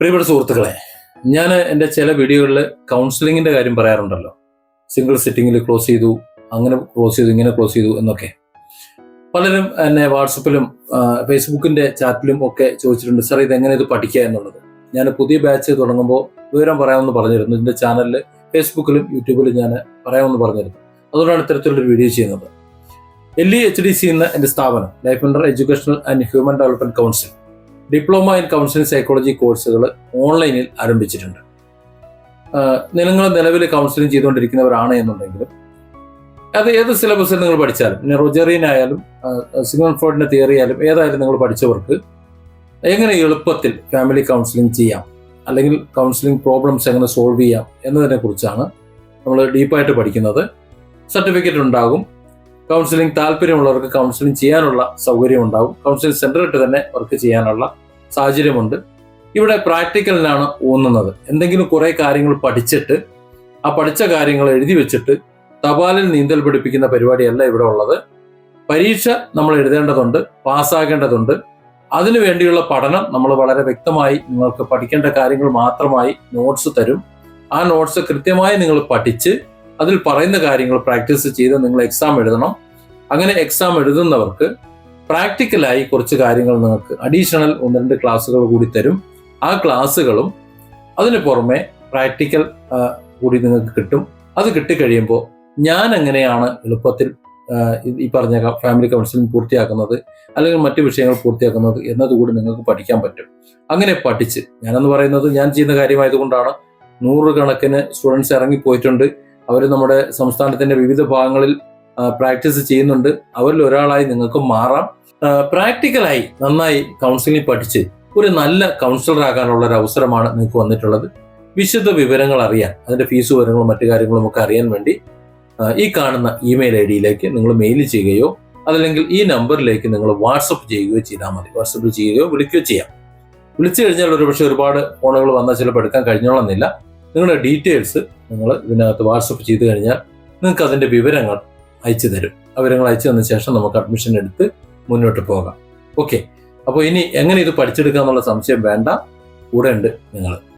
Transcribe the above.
പ്രിയപ്പെട്ട സുഹൃത്തുക്കളെ ഞാൻ എന്റെ ചില വീഡിയോകളിൽ കൗൺസിലിങ്ങിന്റെ കാര്യം പറയാറുണ്ടല്ലോ. സിംഗിൾ സിറ്റിങ്ങിൽ ക്ലോസ് ചെയ്തു അങ്ങനെ ക്ലോസ് ചെയ്തു ഇങ്ങനെ ക്ലോസ് ചെയ്തു എന്നൊക്കെ. പലരും എന്നെ വാട്സപ്പിലും ഫേസ്ബുക്കിന്റെ ചാറ്റിലും ഒക്കെ ചോദിച്ചിട്ടുണ്ട് സാർ ഇതെങ്ങനെ ഇത് പഠിക്കുക എന്നുള്ളത്? ഞാൻ പുതിയ ബാച്ച് തുടങ്ങുമ്പോൾ വിവരം പറയാമെന്ന് പറഞ്ഞിരുന്നു. എന്റെ ചാനലിൽ ഫേസ്ബുക്കിലും യൂട്യൂബിലും ഞാൻ പറയാമെന്ന് പറഞ്ഞിരുന്നു. അതുകൊണ്ടാണ് ഇത്തരത്തിലൊരു വീഡിയോ ചെയ്യുന്നത്. L E H D C എന്ന എന്റെ സ്ഥാപനം life under educational and human development council diploma in counselling psychology കോഴ്സുകൾ ഓൺലൈനിൽ ആരംഭിച്ചിട്ടുണ്ട്. നിങ്ങൾ നിലവിൽ കൗൺസിലിംഗ് ചെയ്തുകൊണ്ടിരിക്കുന്നവരാണ് എന്നുണ്ടെങ്കിലും അത് ഏത് സിലബസിൽ നിങ്ങൾ പഠിച്ചാലും റൊജറിയൻ ആയാലും സിഗ്മൺ ഫ്രോഡിന്റെ തിയറി ആയാലും ഏതായാലും നിങ്ങൾ പഠിച്ചവർക്ക് എങ്ങനെ എളുപ്പത്തിൽ ഫാമിലി കൗൺസിലിംഗ് ചെയ്യാം അല്ലെങ്കിൽ കൗൺസിലിംഗ് പ്രോബ്ലംസ് എങ്ങനെ സോൾവ് ചെയ്യാം എന്നതിനെ കുറിച്ചാണ് നമ്മൾ ഡീപ്പായിട്ട് പഠിക്കുന്നത്. സർട്ടിഫിക്കറ്റ് ഉണ്ടാകും. കൗൺസിലിംഗ് താല്പര്യമുള്ളവർക്ക് കൗൺസിലിംഗ് ചെയ്യാനുള്ള സൗകര്യം ഉണ്ടാവും കൗൺസിലിംഗ് സെന്ററിട്ട് തന്നെ വർക്ക് ചെയ്യാനുള്ള സാഹചര്യമുണ്ട്. ഇവിടെ പ്രാക്ടിക്കലിനാണ് ഊന്നുന്നത്. എന്തെങ്കിലും കുറെ കാര്യങ്ങൾ പഠിച്ചിട്ട് ആ പഠിച്ച കാര്യങ്ങൾ എഴുതി വെച്ചിട്ട് തപാലിൽ നീന്തൽ പിടിപ്പിക്കുന്ന പരിപാടിയല്ല ഇവിടെ ഉള്ളത്. പരീക്ഷ നമ്മൾ എഴുതേണ്ടതുണ്ട് പാസ്സാകേണ്ടതുണ്ട്. അതിനു വേണ്ടിയുള്ള പഠനം നമ്മൾ വളരെ വ്യക്തമായി നിങ്ങൾക്ക് പഠിക്കേണ്ട കാര്യങ്ങൾ മാത്രമായി നോട്ട്സ് തരും. ആ നോട്ട്സ് കൃത്യമായി നിങ്ങൾ പഠിച്ച് അതിൽ പറയുന്ന കാര്യങ്ങൾ പ്രാക്ടീസ് ചെയ്ത് നിങ്ങൾ എക്സാം എഴുതണം. അങ്ങനെ എക്സാം എഴുതുന്നവർക്ക് പ്രാക്ടിക്കലായി കുറച്ച് കാര്യങ്ങൾ നിങ്ങൾക്ക് അഡീഷണൽ ഒന്ന് രണ്ട് ക്ലാസ്സുകൾ കൂടി തരും. ആ ക്ലാസ്സുകളും അതിന് പുറമെ പ്രാക്ടിക്കൽ കൂടി നിങ്ങൾക്ക് കിട്ടും. അത് കിട്ടിക്കഴിയുമ്പോൾ ഞാൻ എങ്ങനെയാണ് എളുപ്പത്തിൽ ഈ- പറഞ്ഞ ഫാമിലി കൗൺസിലിംഗ് പൂർത്തിയാക്കുന്നത് അല്ലെങ്കിൽ മറ്റു വിഷയങ്ങൾ പൂർത്തിയാക്കുന്നത് എന്നതുകൂടി നിങ്ങൾക്ക് പഠിക്കാൻ പറ്റും. അങ്ങനെ പഠിച്ച് ഞാനെന്ന് പറയുന്നത് ഞാൻ ചെയ്യുന്ന കാര്യമായതുകൊണ്ടാണ് നൂറുകണക്കിന് സ്റ്റുഡൻസ് ഇറങ്ങിപ്പോയിട്ടുണ്ട്. അവർ നമ്മുടെ സംസ്ഥാനത്തിന്റെ വിവിധ ഭാഗങ്ങളിൽ പ്രാക്ടീസ് ചെയ്യുന്നുണ്ട്. അവരിൽ ഒരാളായി നിങ്ങൾക്ക് മാറാം. പ്രാക്ടിക്കലായി നന്നായി കൗൺസിലിംഗ് പഠിച്ച് ഒരു നല്ല കൗൺസിലർ ആകാനുള്ള ഒരു അവസരമാണ് നിങ്ങൾക്ക് വന്നിട്ടുള്ളത്. വിശദ വിവരങ്ങൾ അറിയാൻ അതിന്റെ ഫീസ് വിവരങ്ങളും മറ്റു കാര്യങ്ങളും ഒക്കെ അറിയാൻ വേണ്ടി ഈ കാണുന്ന ഇമെയിൽ ഐ ഡിയിലേക്ക് നിങ്ങൾ മെയിൽ ചെയ്യുകയോ അതല്ലെങ്കിൽ ഈ നമ്പറിലേക്ക് നിങ്ങൾ വാട്സപ്പ് ചെയ്യുകയോ ചെയ്താൽ മതി. വാട്സപ്പ് ചെയ്യുകയോ വിളിക്കുകയോ ചെയ്യാം. വിളിച്ചു കഴിഞ്ഞാൽ ഒരുപക്ഷെ ഒരുപാട് ഫോണുകൾ വന്നാൽ ചിലപ്പോൾ എടുക്കാൻ കഴിഞ്ഞോളന്നില്ല. നിങ്ങളുടെ ഡീറ്റെയിൽസ് നിങ്ങൾ ഇതിനകത്ത് വാട്സപ്പ് ചെയ്ത് കഴിഞ്ഞാൽ നിങ്ങൾക്ക് അതിന്റെ വിവരങ്ങൾ അയച്ചു തരും. വിവരങ്ങൾ അയച്ചു തന്ന ശേഷം നമുക്ക് അഡ്മിഷൻ എടുത്ത് മുന്നോട്ട് പോകാം. ഓക്കെ അപ്പോൾ ഇനി എങ്ങനെ ഇത് പഠിച്ചെടുക്കുക എന്നുള്ള സംശയം വേണ്ട. കൂടെ ഉണ്ട് നിങ്ങൾ.